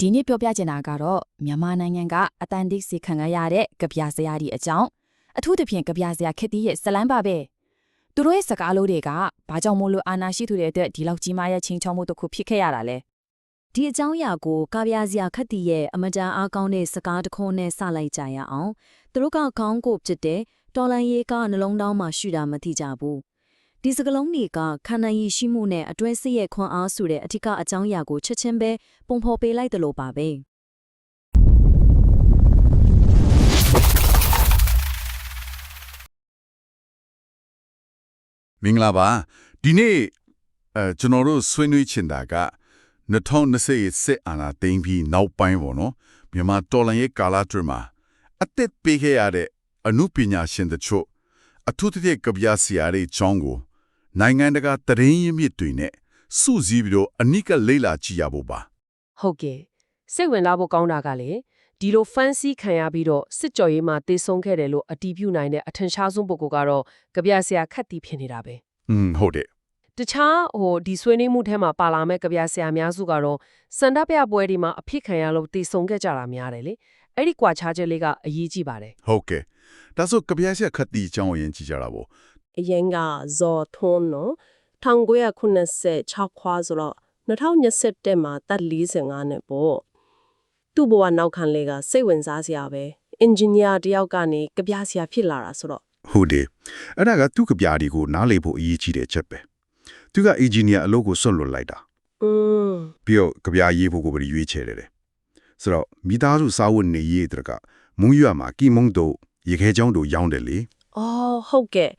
ဒီနေ့ပြောပြချင်တာကတော့မြန်မာနိုင်ငံကအတန်တိတ်စီခံရရတဲ့ကြပြစရာဒီအကြောင်းအထူးသဖြင့်ကြပြစရာခက်တီးရဲ့ဇလန်းပါပဲသူတို့ရဲ့စကားလို့တွေကဘာကြောင့်မို့လို့အာနာရှိသူတွေအတွက်ဒီလောက်ကြီးမားရဲ့ချင်းချောင်းမှုတစ်ခုဖြစ်ခဲ့ရတာလဲဒီအကြောင်းအရာကိုကာဗျာစရာခတ်တီရဲ့အမတန်အားကောင်းတဲ့စကားတစ်ခုနဲ့စလိုက်ကြရအောင်သူတို့ကခေါင်းကိုဖြစ်တဲ့တော်လန်ရေးကနှလုံးသားမှာရှူတာမသိကြဘူး ဒီစကလုံးတွေကခန္ဓာရည်ရှိမှုနဲ့အတွဲစစ်ရဲ့ခွန်အားဆိုတဲ့အထက်ကအကြောင်းအရာကိုချက်ချင်းပဲပုံဖော်ပေးလိုက်တယ်လို့ပါပဲမင်္ဂလာပါဒီနေ့အဲကျွန်တော်တို့ဆွေးနွေးချင်တာက2020ရဲ့စစ်အာဏာသိမ်းပြီးနောက်ပိုင်းပေါ့နော်မြန်မာတော်လှန်ရေးကာလအတွင်းမှာအသက်ပေးခဲ့ရတဲ့အမှုပညာရှင်တို့ချို့အထူးသဖြင့်ကဗျာဆရာတွေချောင်းကို နိုင်ငံတကာသတင်းရင်းမြစ်တွေနဲ့စုစည်းပြီးတော့အနိကလေ့လာကြည့်ရဖို့ပါဟုတ်ကဲ့စိတ်ဝင်စားဖို့ကောင်းတာကလေဒီလို fancy ခံရပြီးတော့စစ်ကြော်ရေးမှာတေဆုံးခဲ့တယ်လို့အတီးပြုနိုင်တဲ့အထင်ရှားဆုံးပုဂ္ဂိုလ်ကတော့ကြပြဆရာခတ်တီဖြစ်နေတာပဲอืมဟုတ်တယ်တခြားဟိုဒီဆွေးနွေးမှုထဲမှာပါလာမဲ့ကြပြဆရာအများစုကတော့စန္ဒပြပွဲဒီမှာအဖြစ်ခံရလို့တေဆုံးခဲ့ကြတာများတယ်လေအဲ့ဒီကွာခြားချက်လေးကအရေးကြီးပါတယ်ဟုတ်ကဲ့ဒါဆိုကဗျာဆရာခတ်တီအကြောင်းအရင်ကြည့်ကြတာပေါ့ အရင်ကဇော်ထွန်းနော်1996ခွာဆိုတော့2021မှာတက်45နဲ့ပေါ့သူ့ဘဝနောက်ခံလေးကစိတ်ဝင်စားစရာပဲအင်ဂျင်နီယာတယောက်ကနေကြပြဆရာဖြစ်လာတာဆိုတော့ဟုတ်တယ်အဲ့ဒါကသူ့ကဗျာတွေကိုနားလေဖို့အရေးကြီးတဲ့ချက်ပဲသူကအင်ဂျင်နီယာအလုပ်ကိုဆွတ်လွတ်လိုက်တာอืมပြီးတော့ကြပြာရေးဖို့ကိုပဲရွေးချယ်တယ်တဲ့ဆိုတော့မိသားစုစာဝတ်နေရေးတကမုံရွာမှာကီမုံတို့ရေခဲချောင်းတို့ရောင်းတယ်လေအော်ဟုတ်ကဲ့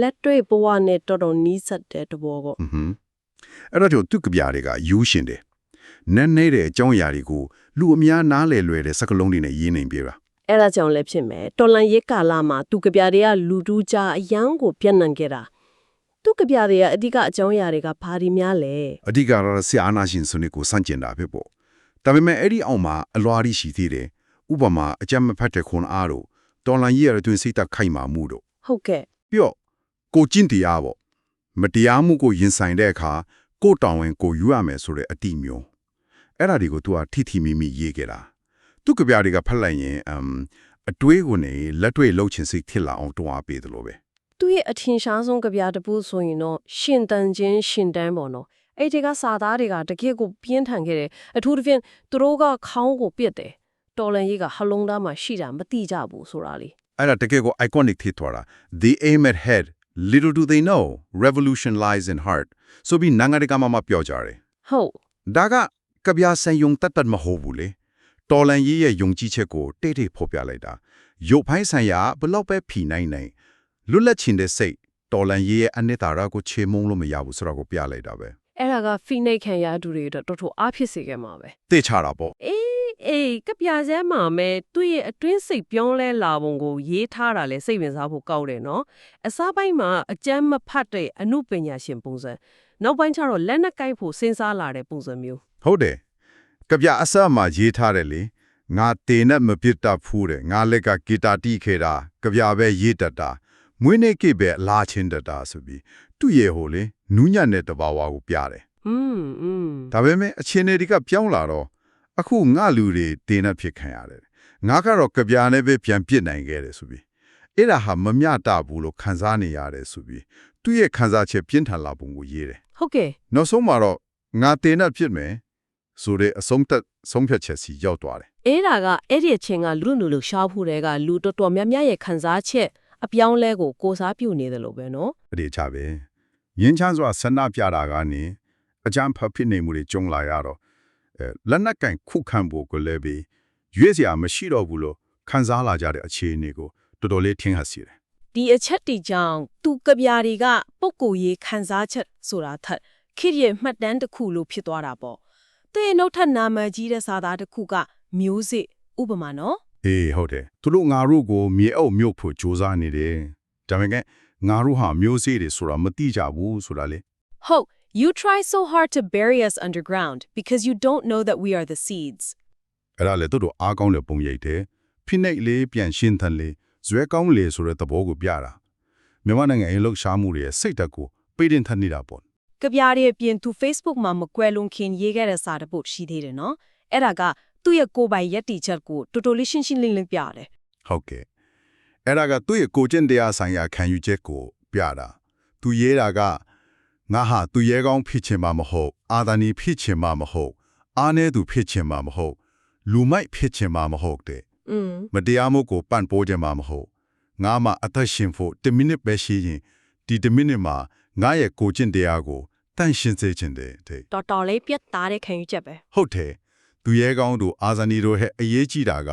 လက်တွေ့ဘဝနဲ့တော်တော်နီးစပ်တဲ့တဘောကဟွန်းဟွန်းအဲ့တော့သူ့ကြပြာတွေကယူရှင်တယ်နန်းနေတဲ့အကြောင်းအရာတွေကိုလူအများနားလည်လွယ်တဲ့စကားလုံးတွေနဲ့ရေးနိုင်ပြတာအဲ့ဒါကြောင့်လည်းဖြစ်မယ်တော်လန်ရေးကာလာမှာသူကြပြတွေကလူတူးကြအယမ်းကိုပြန့်နှံ့ခဲ့တာသူကြပြတွေကအဓိကအကြောင်းအရာတွေကဘာဒီများလဲအဓိကတော့ဆရာအာနာရှင်စနစ်ကိုစန့်ကျင်တာဖြစ်ပေါ့ဒါပေမဲ့အဲ့ဒီအောင်မှာအလွားရီရှိသေးတယ်ဥပမာအကြမ်းမဖက်တဲ့ခွန်အားတို့တော်လန်ကြီးရတဲ့တွင်စိတ်တက်ခိုက်မာမှုတို့ဟုတ်ကဲ့ပြီးတော့ ကိုကျင့်တရားပေါ့မတရားမှုကိုရင်ဆိုင်တဲ့အခါကိုတောင်းဝင်ကိုယူရမယ်ဆိုတဲ့အတိမျိုးအဲ့ဒါတွေကို तू ကထိထိမိမိရေးခဲ့တာသူကဗျာတွေကဖတ်လိုက်ရင်အမ်အတွေးကိုနေလက်တွေ့လှုပ်ချင်စိတ်ဖြစ်လာအောင်တွန်းအားပေးတယ်လို့ပဲသူ့ရဲ့အထင်ရှားဆုံးကြပြတစ်ပုဆိုရင်တော့ရှင်တန်ချင်းရှင်တန်းပေါ့နော်အဲ့ဒီကစာသားတွေကတကယ့်ကိုပြင်းထန်ခဲ့တယ်အထူးသဖြင့်သူတို့ကခေါင်းကိုပြစ်တယ်တော်လန်ကြီးကဟလုံးသားမှာရှိတာမတိကြဘူးဆိုတာလေအဲ့ဒါတကယ်ကို iconic ဖြစ်သွားတာ the aim at head little do they know revolution lies in heart ဆိုပြီးနိုင်ငံတကာမှာမပြောကြတယ်ဟုတ်ဒါကကဗျာဆန်ယုံတတ်တတ်မဟုတ်ဘူးလေတော်လန်ရေးရဲ့ယုံကြည်ချက်ကိုတိတ်တိတ်ဖော်ပြလိုက်တာရုပ်ဖိုင်းဆိုင်ရာဘလောက်ပဲဖြီနိုင်နိုင်လွတ်လပ်ချင်တဲ့စိတ်တော်လန်ရေးရဲ့အနှစ်သာရကိုချေမုန်းလို့မရဘူးဆိုတော့ကိုပြလိုက်တာပဲအဲ့ဒါကဖိနှိတ်ခံရသူတွေအတွက်တော်တော်အားဖြစ်စေခဲ့မှာပဲသိချတာပေါ့အေး အေးကြပြစဲမှာမဲသူ့ရဲ့အတွင်းစိတ်ပြောင်းလဲလာပုံကိုရေးထားတာလဲစိတ်ဝင်စားဖို့ကောက်တယ်နော်အစားပိုင်းမှာအကျမ်းမဖတ်တဲ့အမှုပညာရှင်ပုံစံနောက်ပိုင်းကျတော့လက်နက်ကိုက်ဖို့စဉ်းစားလာတဲ့ပုံစံမျိုး ဟုတ်တယ်ကဗျာအစမှာရေးထားတယ်လေငါတေနဲ့မပြစ်တတ်ဖူးတယ်ငါလက်ကဂီတာတီးခဲ့တာကဗျာပဲရေးတတ်တာမွေးနေ့ကိပဲလာချင်းတတ်တာဆိုပြီးသူ့ရဲ့ဟိုလေနူးညံ့တဲ့တဘာဝကိုပြတယ် อืมอืม ဒါပေမဲ့အခြေအနေတွေကပြောင်းလာတော့ အခုငါလူတွေတင်းနဲ့ဖြစ်ခံရတယ်ငါကတော့ကြပြာနဲ့ပဲပြန်ပြစ်နိုင်ခဲ့တယ်ဆိုပြီးအဲ့ဒါဟာမမျှတဘူးလို့ခံစားနေရတယ်ဆိုပြီးသူ့ရဲ့ခံစားချက်ပြင်းထန်လာပုံကိုရေးတယ်ဟုတ်ကဲ့နောက်ဆုံးမှာတော့ငါတင်းနဲ့ဖြစ်မယ်ဆိုတဲ့အဆုံးသက်ဆုံးဖြတ်ချက်စီရောက်သွားတယ်အဲ့ဒါကအဲ့ဒီအချိန်ကလူလူလူရှားဖို့တဲ့ကလူတော်တော်များများရဲ့ခံစားချက်အပြောင်းလဲကိုကိုစားပြုနေတယ်လို့ပဲနော်အဒီချပဲရင်းချမ်းစွာဆန္ဒပြတာကနေအကြမ်းဖက်ဖြစ်နေမှုတွေကြုံလာရတော့အဲ လက်နက်ကင်ခုခံဖို့ကိုလည်းပြီးရွေးစရာမရှိတော့ဘူးလို့ခံစားလာကြတဲ့အခြေအနေကိုတော်တော်လေးထင်ဟပ်စီတယ်ဒီအချက်တီကြောင့်သူကဗျာတွေကပုံကိုရေးခံစားချက်ဆိုတာထက်ခိရဲ့မှတ်တမ်းတစ်ခုလို့ဖြစ်သွားတာပေါ့တဲ့နောက်ထပ်နာမည်ကြီးတဲ့စာသားတစ်ခုကမျိုးစစ်ဥပမာနော်အေးဟုတ်တယ်သူတို့ငါတို့ကိုမြေအုပ်မြုပ်ဖို့စ조사နေတယ်ဒါပေမဲ့ငါတို့ဟာမျိုးစေ့တွေဆိုတာမတိကြဘူးဆိုတာလေဟုတ် you try so hard to bury us underground because you don't know that we are the seeds အဲ့ဒါလေသူတို့အားကောင်းတဲ့ပုံရိပ်တယ်ဖိနှိပ်လေးပြန်ရှင်းထန်လေးဇွဲကောင်းလေဆိုတဲ့သဘောကိုပြတာမြန်မာနိုင်ငံအင်လောက်ရှားမှုတွေရဲ့စိတ်ဓာတ်ကိုပိတ်တင်ထန်နေတာပေါ့ကဗျာတွေအပြင်သူ Facebook မှာမကွယ်လွန်ခင်ရေးခဲ့တဲ့စာတစ်ပုဒ်ရှိသေးတယ်နော်အဲ့ဒါကသူ့ရဲ့ကိုယ်ပိုင်ယက်တီချက်ကိုတော်တော်လေးရှင်းရှင်းလင်းလင်းပြတယ်ဟုတ်ကဲ့အဲ့ဒါကသူ့ရဲ့ကိုကျင့်တရားဆိုင်ရာခံယူချက်ကိုပြတာသူရေးတာက ငါဟာသူရဲကောင်းဖြစ်ချင်မှာမဟုတ်အာသာနီဖြစ်ချင်မှာမဟုတ်အားနည်းသူဖြစ်ချင်မှာမဟုတ်လူမိုက်ဖြစ်ချင်မှာမဟုတ်တဲ့อืมမတရားမှုကိုပန့်ပိုးခြင်းမှာမဟုတ်ငါမှအသက်ရှင်ဖို့10မိနစ်ပဲရှိရင်ဒီ10မိနစ်မှာငါရဲ့ကိုကျင့်တရားကိုတန့်ရှင်းစေခြင်းတဲ့တဲ့တော်တော်လေးပြတ်သားတဲ့ခံယူချက်ပဲဟုတ်တယ်သူရဲကောင်းတို့အာဇာနီတို့ရဲ့အရေးကြီးတာက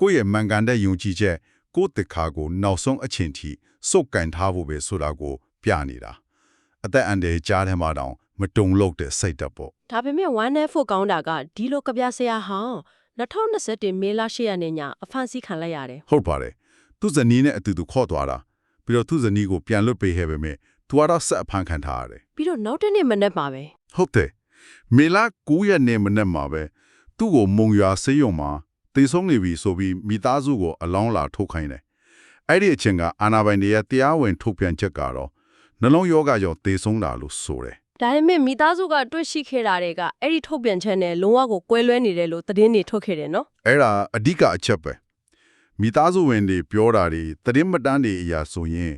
ကိုယ့်ရဲ့မှန်ကန်တဲ့ယုံကြည်ချက်ကိုယ့်တခါကိုနောက်ဆုံးအချိန်ထိစုပ်ကန်ထားဖို့ပဲဆိုတာကိုပြနေတာ အသက်အန္တရာယ်ကြားထဲမှာတောင်မတုံလို့တဲ့စိတ်ဓာတ်ပေါ့ဒါပေမဲ့ဝမ်းနဲ့ဖို့ကောင်းတာကဒီလိုကပြဆရာဟောင်း2021မေလ10ရက်နေ့ညအဖန်စီခံလိုက်ရတယ်ဟုတ်ပါတယ်သူဇနီးနဲ့အတူတူခေါ်သွားတာပြီးတော့သူဇနီးကိုပြန်လွတ်ပေးခဲ့ပေမဲ့သူကတော့ဆက်အဖမ်းခံထားရတယ်ပြီးတော့နောက်တစ်နေ့မနေ့မှာပဲဟုတ်တယ်မေလာ9ရက်နေ့မနေ့မှာပဲသူ့ကိုမုံရွာဆေးရုံမှာတေဆုံးနေပြီဆိုပြီးမိသားစုကိုအလောင်းလာထုတ်ခိုင်းတယ်အဲ့ဒီအချိန်ကအာနာပိုင်တွေရဲ့တရားဝင်ထုတ်ပြန်ချက်ကတော့ နှလုံးရောဂါကြောင့်တေဆုံးတာလို့ဆိုတယ်ဒါပေမဲ့မိသားစုကတွေ့ရှိခဲ့တာတွေကအဲ့ဒီထုတ်ပြန်ချက်နဲ့လုံးဝကိုကွဲလွဲနေတယ်လို့သတင်းတွေထုတ်ခဲ့တယ်နော်အဲ့ဒါအဓိကအချက်ပဲမိသားစုဝင်တွေပြောတာတွေသတင်းမတန်းတွေအရာဆိုရင်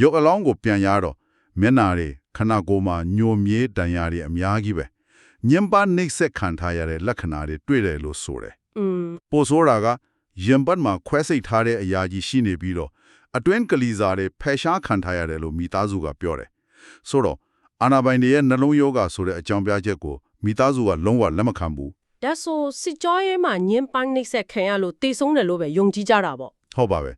ရုပ်အလောင်းကိုပြန်ရတော့မျက်နာတွေခန္ဓာကိုယ်မှာညိုမြေးတန်ရာတွေအများကြီးပဲညင်ပါနှိပ်စက်ခံထားရတဲ့လက္ခဏာတွေတွေ့တယ်လို့ဆိုတယ်อืมပိုဆိုးတာကရင်ပတ်မှာခွဲစိတ်ထားတဲ့အရာကြီးရှိနေပြီးတော့ အတွင်းကလေးစားတွေဖယ်ရှားခံထားရတယ်လို့မိသားစုကပြောတယ်ဆိုတော့အာနာပိုင်တွေရဲ့နှလုံးယောဂဆိုတဲ့အကြောင်းပြချက်ကိုမိသားစုကလုံးဝလက်မခံဘူးဒါဆိုစစ်ကြောရေးမှာညင်းပန်းနှိပ်စက်ခံရလို့တေဆုံးတယ်လို့ပဲယုံကြည်ကြတာပေါ့ဟုတ်ပါပဲ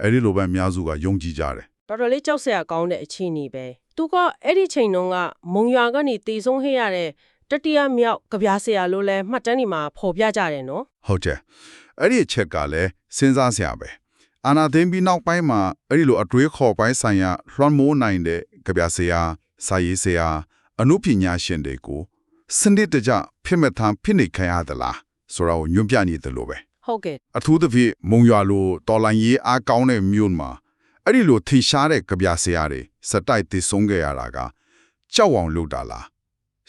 အဲ့ဒီလိုပဲအများစုကယုံကြည်ကြတယ်တော်တော်လေးကြောက်စရာကောင်းတဲ့အခြေအနေပဲသူကအဲ့ဒီချိန်တုန်းကမုံရွာကနေတေဆုံးဟရတဲ့တတိယမြောက်ကဗျာဆရာလို့လဲမှတ်တမ်းဒီမှာဖော်ပြကြတယ်နော်ဟုတ်တယ်အဲ့ဒီအချက်ကလည်းစဉ်းစားစရာပဲ အာနာသိမ့်ပြီးနောက်ပိုင်းမှာအဲ့ဒီလိုအတွေးခေါ်ပိုင်းဆိုင်ရာလွှမ်းမိုးနိုင်တဲ့ကြပြဆရာစာရေးဆရာအမှုပညာရှင်တွေကိုစနစ်တကျဖြစ်မဲ့ထမ်းဖြစ်နေခံရသလားဆိုတော့ညွှန်ပြနေတယ်လို့ပဲ ဟုတ်ကဲ့ အထူးသဖြင့်မုံရွာလိုတော်လိုင်းရေးအားကောင်းတဲ့မြို့မှာအဲ့ဒီလိုထိရှားတဲ့ကြပြဆရာတွေစတိုက်တည်ဆုံးခဲ့ရတာကကြောက်အောင်လုပ်တာလား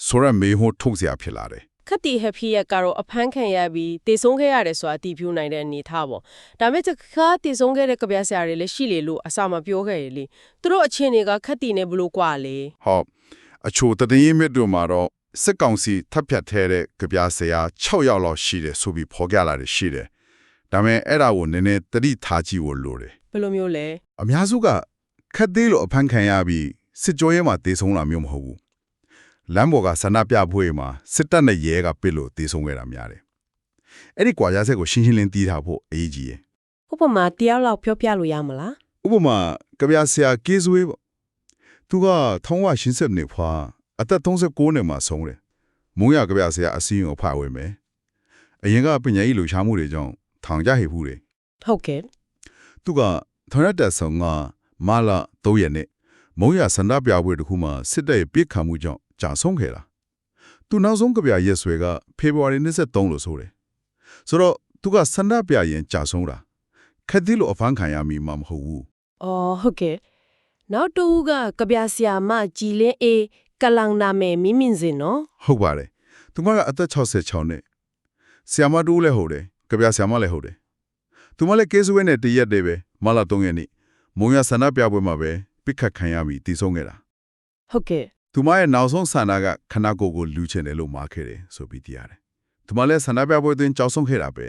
ဆိုရမေဟိုထုတ်เสียဖြစ်လာတယ် ခက်တီဟက်ဖီရက်ကတော့အဖမ်းခံရပြီးတေဆုံးခဲ့ရတယ်ဆိုတာအတည်ပြုနိုင်တဲ့အနေထားပေါ့ဒါပေမဲ့တခါတေဆုံးခဲ့တဲ့ကြပြဆရာတွေလည်းရှိလေလို့အစမပြောခဲ့ရလေသူတို့အခြေအနေကခက်တီနဲ့ဘလို့กว่าလေ ဟုတ်အချို့တည်င်းမြစ်တို့မှာတော့စစ်ကောင်စီထပ်ဖြတ်ထဲတဲ့ကြပြဆရာ6ယောက်လောက်ရှိတယ်ဆိုပြီးဖော်ပြလာတယ်ရှိတယ်ဒါပေမဲ့အဲ့ဒါကိုနည်းနည်းတတိထားကြည့်ဖို့လိုတယ် ဘယ်လိုမျိုးလဲ အများစုကခက်သေးလို့အဖမ်းခံရပြီးစစ်ကြောရဲမှာတေဆုံးလာမျိုးမဟုတ်ဘူး လမ်းပေါ်ကဆန္ဒပြပွဲမှာစစ်တပ်နဲ့ရဲကပစ်လို့တေဆုံးခဲ့တာများတယ်အဲ့ဒီကွာရဆက်ကိုရှင်းရှင်းလင်းသိထားဖို့အရေးကြီးတယ်ဥပမာတရားလောက်ပြောပြလို့ရမလားဥပမာကြပြဆရာကေဇွေးပေါ့သူကထုံးဝရှင်းဆက်နေဖွာအသက်39နှစ်မှာဆုံးတယ်မုံရကြပြဆရာအစည်းအဝေးကိုဖတ်ဝင်မယ်အရင်ကပညာရေးလှူရှားမှုတွေကြောင့်ထောင်ကြဟိဘူးတယ်ဟုတ်ကဲ့သူကထောင်ရတဲ့ဆောင်ကမာလာ3ရက်နေ့မုံရဆန္ဒပြပွဲတစ်ခုမှာစစ်တပ်ရဲ့ပြစ်ခတ်မှုကြောင့် ကြာဆုံးခဲ့တာသူနောက်ဆုံးကြပြရက်ဆွဲကဖေဖော်ဝါရီ23လို့ဆိုတယ်ဆိုတော့သူကဆန္ဒပြရင်ကြာဆုံးတာခက်သေးလို့အဖမ်းခံရမိမှာမဟုတ်ဘူးအော်ဟုတ်ကဲ့နောက်တူကကြပြဆရာမကြည်လင်းအေးကလောင်နာမယ်မိမင်စင်နော်ဟုတ်ပါတယ်သူမကအသက်66နှစ်ဆီယမတူလည်းဟုတ်တယ်ကြပြဆီယမလည်းဟုတ်တယ်သူမလည်းကေးစွဲနဲ့တရက်တည်းပဲမလာ3ရက်နေ့မုံရဆန္ဒပြပွဲမှာပဲပြစ်ခတ်ခံရပြီးတည်ဆုံးခဲ့တာဟုတ်ကဲ့ သူမရဲ့နောက်ဆုံးဆန္ဒကခနာကိုယ်ကိုလူချင်တယ်လို့မှားခဲ့တယ်ဆိုပြီးသိရတယ်သူမလည်းဆန္ဒပြပွဲတွင်ကြောက်ဆုံးခဲ့တာပဲ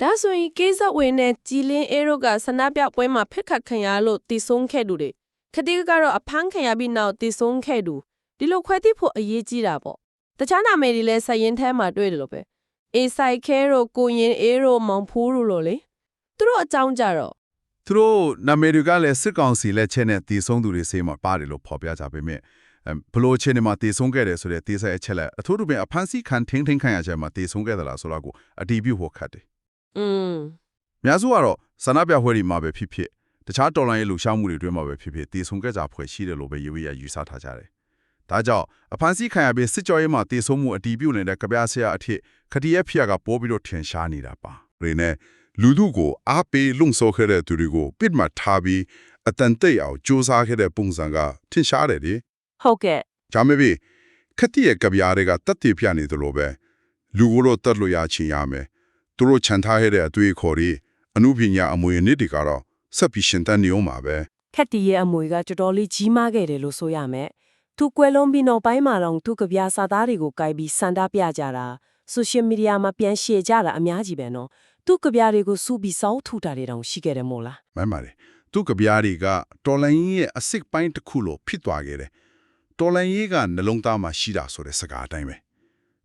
ဒါဆိုရင်ကိစ္စဝင်နဲ့ကြည်လင်းအေးတို့ကဆန္ဒပြပွဲမှာဖက်ခတ်ခံရလို့တည်ဆုံးခဲ့သူတွေခတိကကတော့အဖမ်းခံရပြီးနောက်တည်ဆုံးခဲ့သူဒီလိုခွဲသိဖို့အရေးကြီးတာပေါ့တခြားနာမည်တွေလည်းစရင်ထဲမှာတွေ့တယ်လို့ပဲအေဆိုင်ခဲတို့ကိုရင်အေးတို့မောင်ဖူးတို့လို့လေသူတို့အကြောင်းကြတော့သူတို့နာမည်တွေကလည်းစစ်ကောင်စီလက်ချက်နဲ့တည်ဆုံးသူတွေစေးမှာပါတယ်လို့ဖော်ပြကြပေမဲ့အဲ ဘလို့အချင်းတွေမှာတည်ဆုံးခဲ့တယ်ဆိုတဲ့တည်ဆဲအချက်လက်အထူးသဖြင့်အဖန်စီခံထင်းထင်းခံရချက်မှာတည်ဆုံးခဲ့သလားဆိုတော့ကိုအတီးပြုတ်ဖို့ခတ်တယ်อืมများစုကတော့ဆန္ဒပြပွဲတွေမှာပဲဖြစ်ဖြစ်တခြားတော်လိုင်းရေးလှူရှားမှုတွေအတွင်းမှာပဲဖြစ်ဖြစ်တည်ဆုံခဲ့ကြဖွယ်ရှိတယ်လို့ပဲရေးဝေးရယူဆထားကြတယ်။ဒါကြောင့်အဖန်စီခံရပြီးစစ်ကြောရေးမှာတည်ဆုံမှုအတီးပြုတ်နေတဲ့ကြပြဆရာအထစ်ခတိရဲ့ဖျက်ကပိုးပြီးတော့ထင်ရှားနေတာပါ။ဒီနဲ့လူတို့ကိုအားပေးလုံဆော်ခဲ့တဲ့သူတွေကိုပစ်မှတ်ထားပြီးအတန်တိတ်အောင်စူးစမ်းခဲ့တဲ့ပုံစံကထင်ရှားတယ်လေ ဟုတ်ကဲ့။ဂျာမေဘီခတိရဲ့ကြပြတွေကတတ်တည်ပြနေသလိုပဲလူကိုတော့တတ်လို့ရချင်ရမယ်သူတို့ခြံထားခဲ့တဲ့အတွေ့အခေါ်တွေအမှုပညာအမွေအနှစ်တွေကတော့ဆက်ပြီးရှင်သန်နေအောင်ပါပဲခက်တီရဲ့အမွေကတော်တော်လေးကြီးမားခဲ့တယ်လို့ဆိုရမယ်သူကွယ်လွန်ပြီးနောက်ပိုင်းမှာတော့သူကဗျာစာသားတွေကိုကြိုက်ပြီးစန္ဒပြကြတာဆိုရှယ်မီဒီယာမှာပြန်ရှေ့ကြတာအများကြီးပဲနော်သူကဗျာတွေကိုစူပြီးစောင်းထူတာတွေတောင်ရှိခဲ့တယ်မို့လားမှန်ပါတယ်သူကဗျာတွေကတော်လန်ကြီးရဲ့အစစ်ပိုင်းတစ်ခုလို့ဖြစ်သွားခဲ့တယ် တော်လန်ကြီးကနှလုံးသားမှာရှိတာဆိုတဲ့စကားအတိုင်းပဲ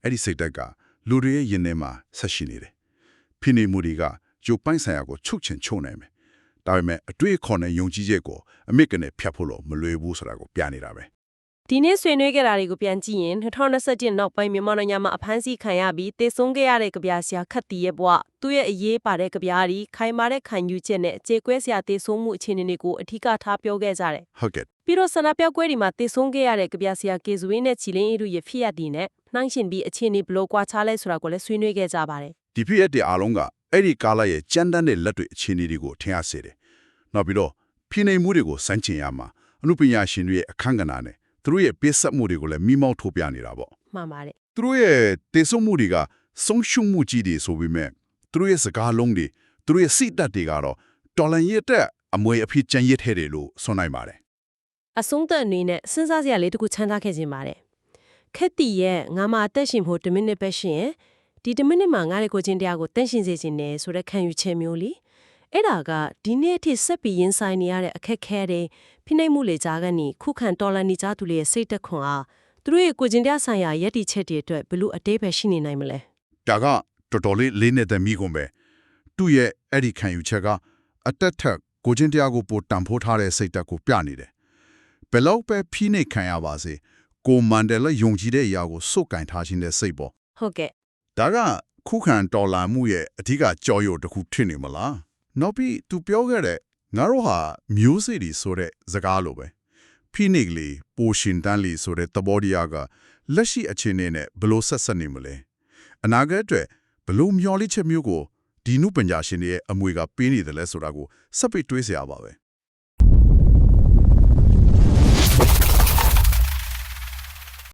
အဲ့ဒီစိတ်ဓာတ်ကလူတွေရဲ့ရင်ထဲမှာဆက်ရှိနေတယ်ဖိနေမှုတွေကဂျိုပိုင်းဆိုင်ရာကိုချုပ်ချင်ချုံနိုင်မယ်ဒါပေမဲ့အတွေ့အခေါ်နဲ့ယုံကြည်ချက်ကိုအမိကနေဖြတ်ဖို့လို့မလွယ်ဘူးဆိုတာကိုပြနေတာပဲ ဒီနေ့ဆွေးနွေးခဲ့တာတွေကိုပြန်ကြည့်ရင်2021နောက်ပိုင်းမြန်မာနိုင်ငံမှာအဖမ်းဆီးခံရပြီးတေဆုံးခဲ့ရတဲ့ကြပြဆရာခတ်တီရဲ့ဘဝသူ့ရဲ့အရေးပါတဲ့ကြပြားဒီခိုင်မာတဲ့ခံယူချက်နဲ့အခြေကွဲစရာတေဆုံးမှုအခြေအနေတွေကိုအထူးကထားပြောခဲ့ကြတယ်ဟုတ်ကဲ့ပြီးတော့ဆန္ဒပြပွဲဒီမှာတေဆုံးခဲ့ရတဲ့ကြပြဆရာကေဇဝင်းနဲ့ချီလင်းအေးတို့ရဲ့ဖြစ်ရည်နဲ့နှိုင်းရှင်ပြီးအခြေအနေဘယ်လိုကွာခြားလဲဆိုတာကိုလည်းဆွေးနွေးခဲ့ကြပါတယ်ဒီဖြစ်ရတဲ့အားလုံးကအဲ့ဒီကာလရဲ့ကြမ်းတမ်းတဲ့လက်တွေအခြေအနေတွေကိုထင်ရစေတယ်နောက်ပြီးတော့ဖိနေမှုတွေကိုစမ်းချင်ရမှာအမှုပညာရှင်တွေရဲ့အခန့်ကဏ္ဍနဲ့ သူတို့ရဲ့ပေးဆက်မှုတွေကိုလည်းမိမောက်ထိုးပြနေတာပေါ့မှန်ပါတယ်သူတို့ရဲ့တေဆုံးမှုတွေကဆုံးရှုံးမှုကြီးတွေဆိုပေမဲ့သူတို့ရဲ့စကားလုံးတွေသူတို့ရဲ့စိတ်ဓာတ်တွေကတော့တော်လန်ရဲ့တဲ့အမွေအဖြစ်ကျန်ရစ်ထဲတယ်လို့ဆိုနိုင်ပါတယ်အဆုံးသက်အနေနဲ့စဉ်းစားစရာလေးတစ်ခုချမ်းသာခဲ့ခြင်းပါတယ်ခက်တီရဲ့ငါမအသက်ရှင်ဖို့10မိနစ်ပဲရှင်ရင်ဒီ10မိနစ်မှာငါရဲ့ကိုယ်ချင်းတရားကိုတန့်ရှင်စေခြင်းနဲ့ဆိုတဲ့ခံယူချက်မျိုးလी အဲ့ဒါကဒီနေ့အထိဆက်ပြီးရင်ဆိုင်နေရတဲ့အခက်ခဲတွေဖိနှိပ်မှုလေကြားကနေခုခံတော်လန်နေကြသူတွေရဲ့စိတ်သက်ခွန်အားသူတို့ရဲ့ကိုယ်ချင်းတရားဆိုင်ရာယက်တီချက်တွေအတွက်ဘယ်လိုအသေးပဲရှိနေနိုင်မလဲဒါကတော်တော်လေးလေးနေတဲ့မိကုန်ပဲသူ့ရဲ့အဲ့ဒီခံယူချက်ကအတက်ထက်ကိုချင်းတရားကိုပိုတန်ဖိုးထားတဲ့စိတ်ဓာတ်ကိုပြနေတယ်ဘယ်လောက်ပဲဖိနှိပ်ခံရပါစေကိုမန်ဒလာယုံကြည်တဲ့အရာကိုစုပ်ကင်ထားခြင်းတဲ့စိတ်ပေါ့ဟုတ်ကဲ့ဒါကခုခံတော်လာမှုရဲ့အဓိကကြော်ရုပ်တစ်ခုဖြစ်နေမလား နောက်ပြီးသူပြောခဲ့တဲ့ငါတို့ဟာမျိုးစေ့တွေဆိုတဲ့စကားလိုပဲဖိနစ်လေးပိုရှင်တန်လေးဆိုတဲ့သဘောတရားကလက်ရှိအခြေအနေနဲ့ဘလို့ဆက်ဆက်နေမလဲအနာဂတ်အတွက်ဘလို့မျှော်လင့်ချက်မျိုးကိုဒီနုပညာရှင်တွေရဲ့အမွေကပေးနေတယ်လဲဆိုတာကိုစက်ပိတွေးစရာပါပဲ